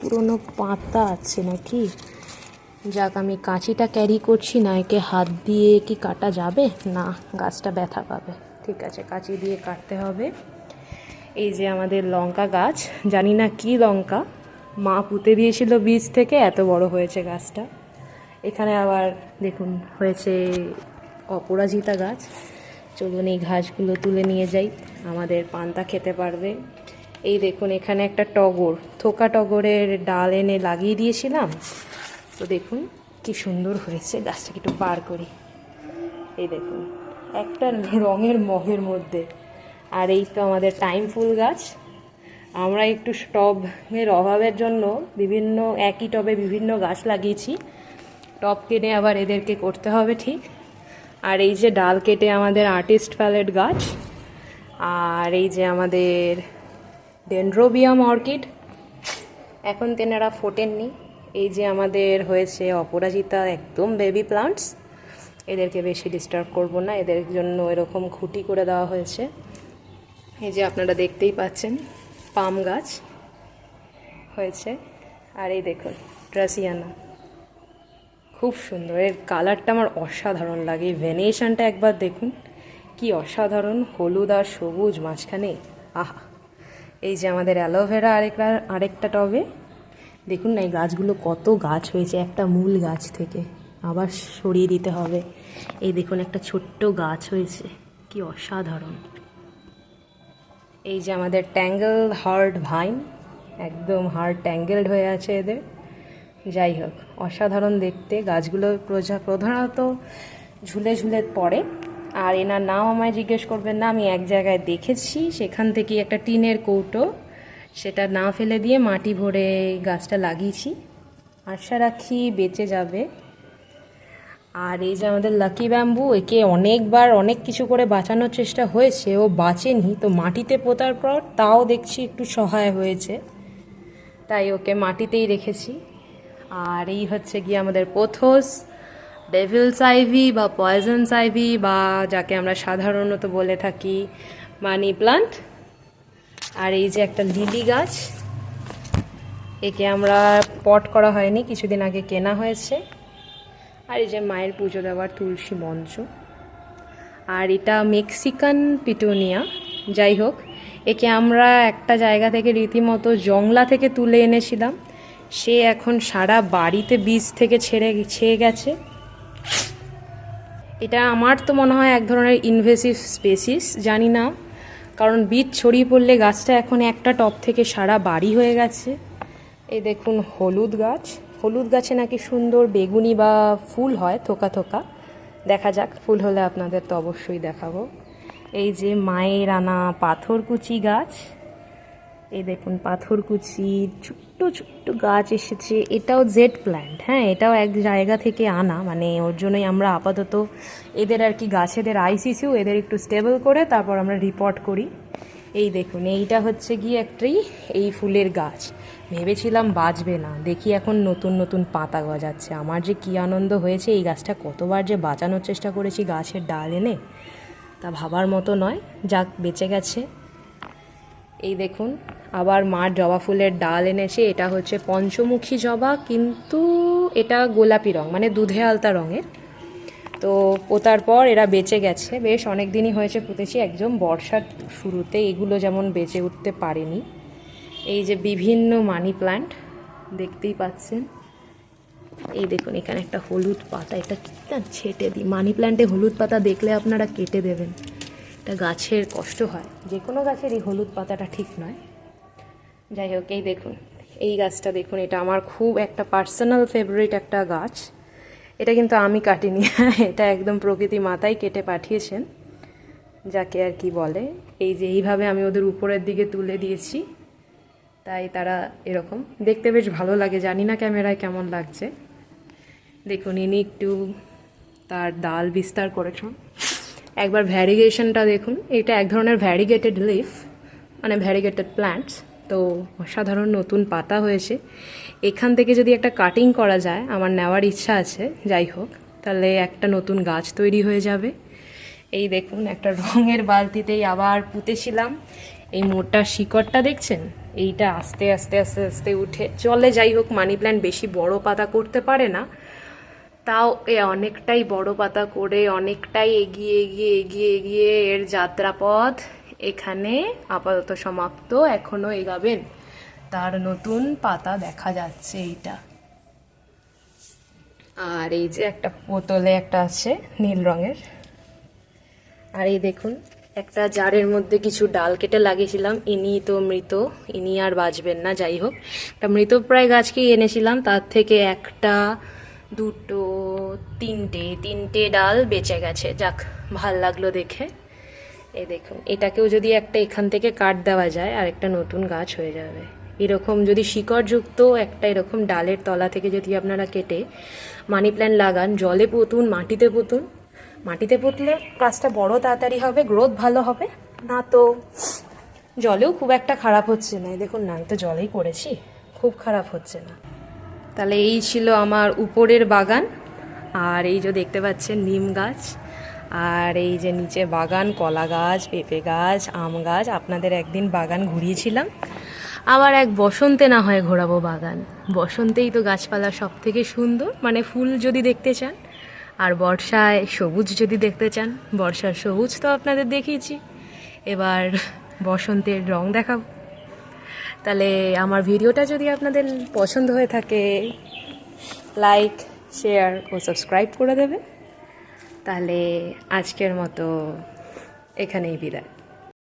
পুরোনো পাতা আছে নাকি? যাক, আমি কাঁচিটা ক্যারি করছি না একে হাত দিয়ে কি কাটা যাবে? না, গাছটা ব্যথা পাবে। ঠিক আছে, কাঁচি দিয়ে কাটতে হবে। এই যে আমাদের লঙ্কা গাছ, জানি না কি লঙ্কা। মা পুঁতে দিয়েছিল বীজ থেকে, এত বড় হয়েছে গাছটা। এখানে আবার দেখুন, হয়েছে অপরাজিতা গাছ। চলুন এই ঘাসগুলো তুলে নিয়ে যাই। আমাদের পান্তা খেতে পারবে। এই দেখুন, এখানে একটা টগর, থোকা টগরের ডাল এনে লাগিয়ে দিয়েছিলাম। তো দেখুন, কি সুন্দর হয়েছে, গাছটাকে একটু বার করি। এই দেখুন, একটা রঙের মগের মধ্যে। আর এই তো আমাদের টাইম ফুল গাছ। আমরা একটু টবের অভাবের জন্য বিভিন্ন, একই টবে বিভিন্ন গাছ লাগিয়েছি। টব কিনে আবার এদেরকে করতে হবে ঠিক। আর এই যে ডাল কেটে আমাদের আর্টিস্ট প্যালেট গাছ, আর এই যে আমাদের ডেন্ড্রোবিয়াম অর্কিড এখন তেনারা ফোটেননি। এই যে আমাদের হয়েছে অপরাজিতা একদম বেবি প্লান্টস এদেরকে বেশি ডিস্টার্ব করব না। এদের জন্য এরকম খুঁটি করে দেওয়া হয়েছে। এই যে আপনারা দেখতেই পাচ্ছেন, পাম গাছ হয়েছে। আর এই দেখুন ড্রাসিয়ানা খুব সুন্দর। এর কালারটা আমার অসাধারণ লাগে। ভেনেশনটা একবার দেখুন। কি অসাধারণ। হলুদ আর সবুজ মাঝখানে। আহা! এই যে আমাদের অ্যালোভেরা আরেকটা আরেকটা টবে। দেখুন না এই গাছগুলো কত গাছ হয়েছে, একটা মূল গাছ থেকে। আবার সরিয়ে দিতে হবে। এই দেখুন একটা ছোট্ট গাছ হয়েছে, কি অসাধারণ। এই যে আমাদের ট্যাঙ্গেল হার্ড ভাইন একদম হার্ড ট্যাঙ্গেলড হয়ে আছে এদের। যাই হোক, অসাধারণ দেখতে। গাছগুলো প্রজা, প্রধানত ঝুলে ঝুলে পড়ে। আর এনার নাম আমায় জিজ্ঞেস করবেন না, আমি এক জায়গায় দেখেছি, সেখান থেকে একটা টিনের কৌটো, সেটা না ফেলে দিয়ে মাটি ভরে গাছটা লাগিয়েছি। আশা রাখি বেঁচে যাবে। আর এই যে আমাদের লাকি ব্যাম্বু, একে অনেকবার অনেক কিছু করে বাঁচানোর চেষ্টা হয়েছে, ও বাঁচেনি, তো মাটিতে পোতার পর তাও দেখছি একটু সহায় হয়েছে। তাই ওকে মাটিতেই রেখেছি। আর এই হচ্ছে গিয়ে আমাদের পোথোস। ডেভিলস আইভি বা পয়জনস আইভি বা যাকে আমরা সাধারণত বলে থাকি মানি প্লান্ট। আর এই যে একটা লিলি গাছ, একে আমরা পট করা হয়নি, কিছুদিন আগে কেনা হয়েছে। আর এই যে মায়ের পুজো দেওয়ার তুলসী মঞ্চ। আর এটা মেক্সিকান পিটোনিয়া, যাই হোক, একে আমরা একটা জায়গা থেকে রীতিমতো জংলা থেকে তুলে এনেছিলাম। সে এখন সারা বাড়িতে বীজ থেকে ছেড়ে, ছেয়ে গেছে। এটা আমার তো মনে হয় এক ধরনের ইনভেসিভ স্পেসিস জানি না। কারণ বীজ ছড়িয়ে পড়লে গাছটা এখন একটা টপ থেকে সারা বাড়ি হয়ে গেছে। এই দেখুন হলুদ গাছ। হলুদ গাছে নাকি সুন্দর বেগুনি বা ফুল হয়, থোকা থোকা। দেখা যাক, ফুল হলে আপনাদের তো অবশ্যই দেখাবো। এই যে মায়ের আনা পাথরকুচি গাছ। এই দেখুন পাথরকুচি ছোট্ট ছোট্ট গাছ এসেছে। এটাও জেড প্ল্যান্ট হ্যাঁ এটাও এক জায়গা থেকে আনা। মানে ওর জন্যই আমরা আপাতত এদের আর কি গাছেদের আইসিসিউ এদের একটু স্টেবল করে তারপর আমরা রিপোর্ট করি। এই দেখুন, এইটা হচ্ছে গিয়ে একটাই এই ফুলের গাছ। ভেবেছিলাম বাঁচবে না। দেখি এখন নতুন নতুন পাতা গজাচ্ছে। আমার যে কী আনন্দ হয়েছে, এই গাছটা কতবার যে বাঁচানোর চেষ্টা করেছি গাছের ডাল এনে, তা ভাবার মতো নয়। যাক, বেঁচে গেছে। এই দেখুন আবার মার জবা ফুলের ডাল এনেছে, এটা হচ্ছে পঞ্চমুখী জবা, কিন্তু এটা গোলাপি রং মানে দুধে আলতা রঙের। তো পোতার পর এরা বেঁচে গেছে, বেশ অনেক দিনই হয়েছে পুঁতেছি, একদম বর্ষার শুরুতে এগুলো যেমন বেঁচে উঠতে পারেনি। এই যে বিভিন্ন মানি প্ল্যান্ট দেখতেই পাচ্ছেন। এই দেখুন, এখানে একটা হলুদ পাতা, এটা না ছেটে দিই মানি প্ল্যান্টে হলুদ পাতা দেখলে আপনারা কেটে দেবেন। এটা গাছের কষ্ট হয়, যে কোনো গাছের এই হলুদ পাতাটা ঠিক নয়। যাই হোক, এই দেখুন, এই গাছটা দেখুন, এটা আমার খুব একটা পার্সোনাল ফেভারিট একটা গাছ। এটা কিন্তু আমি কাটিনি, এটা একদম প্রকৃতি মাতাই কেটে পাঠিয়েছেন, যাকে আর কি বলে। এই যে এইভাবে আমি ওদের উপরের দিকে তুলে দিয়েছি, তাই তারা এরকম দেখতে বেশ ভালো লাগে। জানি না ক্যামেরায় কেমন লাগছে। দেখুন, ইনি একটু তার ডাল বিস্তার করেছেন। একবার ভ্যারিগেশনটা দেখুন, এটা এক ধরনের ভ্যারিগেটেড লিফ মানে ভ্যারিগেটেড প্ল্যান্টস তো অসাধারণ নতুন পাতা হয়েছে। এখান থেকে যদি একটা কাটিং করা যায়, আমার নেওয়ার ইচ্ছা আছে, যাই হোক, তাহলে একটা নতুন গাছ তৈরি হয়ে যাবে। এই দেখুন, একটা রঙের বালতিতেই আবার পুঁতেছিলাম। এই মোটা শিকড়টা দেখছেন? এইটা আস্তে আস্তে আস্তে আস্তে উঠে চলে। যাই হোক মানি প্ল্যান্ট বেশি বড় পাতা করতে পারে না। তাও এ অনেকটাই বড় পাতা করে, অনেকটাই এগিয়ে এগিয়ে এগিয়ে এগিয়ে এর যাত্রাপথ এখানে আপাতত সমাপ্ত, এখনও এগাবেন। তার নতুন পাতা দেখা যাচ্ছে এইটা। আর এই যে একটা বোতলে একটা আছে নীল রঙের। আর এই দেখুন, একটা জারের মধ্যে কিছু ডাল কেটে লাগিয়েছিলাম। ইনি তো মৃত, ইনি আর বাঁচবেন না, যাই হোক। একটা মৃতপ্রায় গাছকেই এনেছিলাম, তার থেকে একটা, দুটো, তিনটে তিনটে ডাল বেঁচে গেছে। যাক, ভালো লাগল দেখে। এই দেখুন, এটাকেও যদি একটা এখান থেকে কাট দেওয়া যায় আর একটা নতুন গাছ হয়ে যাবে। এরকম যদি শিকড়যুক্ত একটা এরকম ডালের তলা থেকে যদি আপনারা কেটে মানি প্ল্যান্ট লাগান, জলে পুঁতুন, মাটিতে পুঁতুন, মাটিতে পুঁতলে গাছটা বড় তাড়াতাড়ি হবে, গ্রোথ ভালো হবে, না তো জলেও খুব একটা খারাপ হচ্ছে না। দেখুন, না তো জলেই করেছি খুব খারাপ হচ্ছে না। তাহলে এই ছিল আমার উপরের বাগান, আর এই যে দেখতে পাচ্ছেন, নিম গাছ আর এই যে নিচে বাগান, কলা গাছ, পেঁপে গাছ, আম গাছ, আপনাদের একদিন বাগান ঘুরিয়েছিলাম। আবার এক বসন্তে না হয় ঘোরাবো বাগান। বসন্তেই তো গাছপালা সব থেকে সুন্দর মানে ফুল যদি দেখতে চান, আর বর্ষায় সবুজ যদি দেখতে চান, বর্ষার সবুজ তো আপনাদের দেখিয়েছি। এবার বসন্তের রং দেখাবো। তাহলে আমার ভিডিওটা যদি আপনাদের পছন্দ হয়ে থাকে লাইক শেয়ার ও সাবস্ক্রাইব করে দেবে। তাহলে আজকের মতো এখানেই বিদায়।